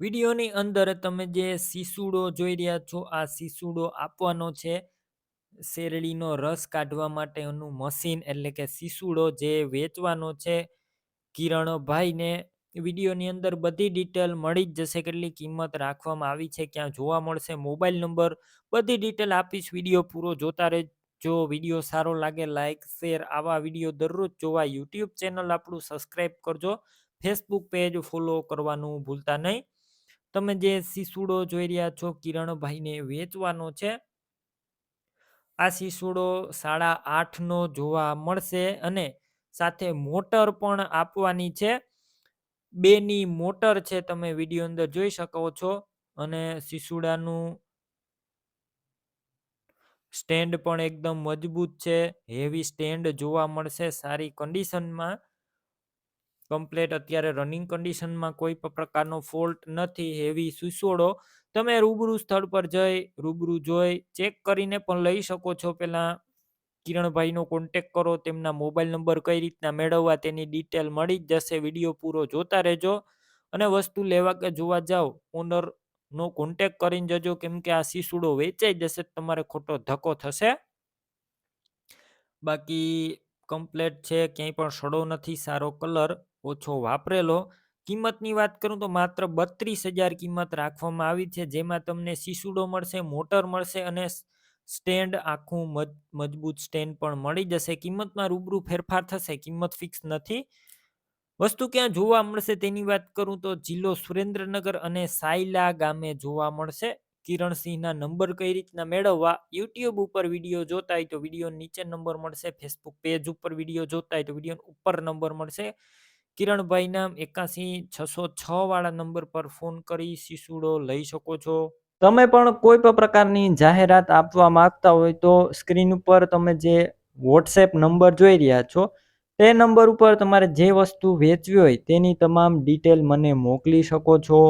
વિડીયોની અંદર તમે જે શીસુડો જોઈ રહ્યા છો, આ સીસુડો આપવાનો છે. શેરડીનો રસ કાઢવા માટેનું મશીન એટલે કે સીસુડો જે વેચવાનો છે, કિરણભાઈને વિડીયોની અંદર બધી ડિટેલ મળી જ જશે, કેટલી કિંમત રાખવામાં આવી છે, ક્યાં જોવા મળશે. મોબાઈલ નંબર બધી ડિટેલ આપીશ, વીડિયો પૂરો જોતા રહેજો. વીડિયો સારો લાગે લાઇક શેર, આવા વીડિયો દરરોજ જોવા. યુટ્યુબ ચેનલ આપણું સબસ્ક્રાઈબ કરજો. ફેસબુક પેજ ફોલો કરવાનું ભૂલતા નહીં. તમે જે સિસુડો જોઈ રહ્યા છો, કિરણભાઈને વેચવાનો છે, આ સિસુડો સાડા આઠનો જોવા મળશે અને સાથે મોટર પણ આપવાની છે. બેની મોટર છે, તમે વીડિયો અંદર જોઈ શકો છો અને સિસુડાનું સ્ટેન્ડ પણ એકદમ મજબૂત છે. હેવી સ્ટેન્ડ જોવા મળશે સારી કન્ડિશનમાં કમ્પ્લેટ અત્યારે રનિંગ કન્ડિશનમાં કોઈ પણ પ્રકારનો ફોલ્ટ નથી, હેવી સુસોડો. તમે રૂબરૂ સ્થળ પર જઈ, રૂબરૂ જોઈ, ચેક કરીને પણ લઈ શકો છો. પહેલાં કિરણભાઈનો કોન્ટેક કરો, તેમના મોબાઈલ નંબર કઈ રીતના મેળવવા તેની ડિટેલ મળી જ જશે. વીડિયો પૂરો જોતા રહેજો અને વસ્તુ લેવા કે જોવા જાઓ ઓનરનો કોન્ટેક કરીને જજો કેમ કે આ શીસુડો વેચાઈ જશે, તમારે ખોટો ધક્કો થશે. બાકી કમ્પ્લેટ છે, ક્યાંય પણ સડો નથી, સારો કલર ઓછો વાપરેલો. કિંમતની વાત કરું તો માત્ર બત્રીસ હજાર કિંમત રાખવામાં આવી છે, જેમાં તમને સીસુડો મળશે, મોટર મળશે અને સ્ટેન્ડ આખું મજબૂત સ્ટેન્ડ પણ મળી જશે. કિંમતમાં રૂબરૂ ફેરફાર થશે, કિંમત ફિક્સ નથી. વસ્તુ ક્યાં જોવા મળશે તેની વાત કરું તો જિલ્લો સુરેન્દ્રનગર અને સાયલા ગામે જોવા મળશે. કિરણસિંહના નંબર કઈ રીતના મેળવવા યુટ્યુબ ઉપર વીડિયો જોતા હોય તો વીડિયો નીચે નંબર મળશે, ફેસબુક પેજ ઉપર વીડિયો જોતા હોય તો વીડિયો ઉપર નંબર મળશે. કિરણભાઈના એકાસી છસો છ વાળા નંબર પર ફોન કરી શિશુડો લઈ શકો છો. તમે પણ કોઈ પણ પ્રકારની જાહેરાત આપવા માંગતા હોય તો સ્ક્રીન ઉપર તમે જે વોટ્સએપ નંબર જોઈ રહ્યા છો, તે નંબર ઉપર તમારે જે વસ્તુ વેચવી હોય તેની તમામ ડિટેલ મને મોકલી શકો છો.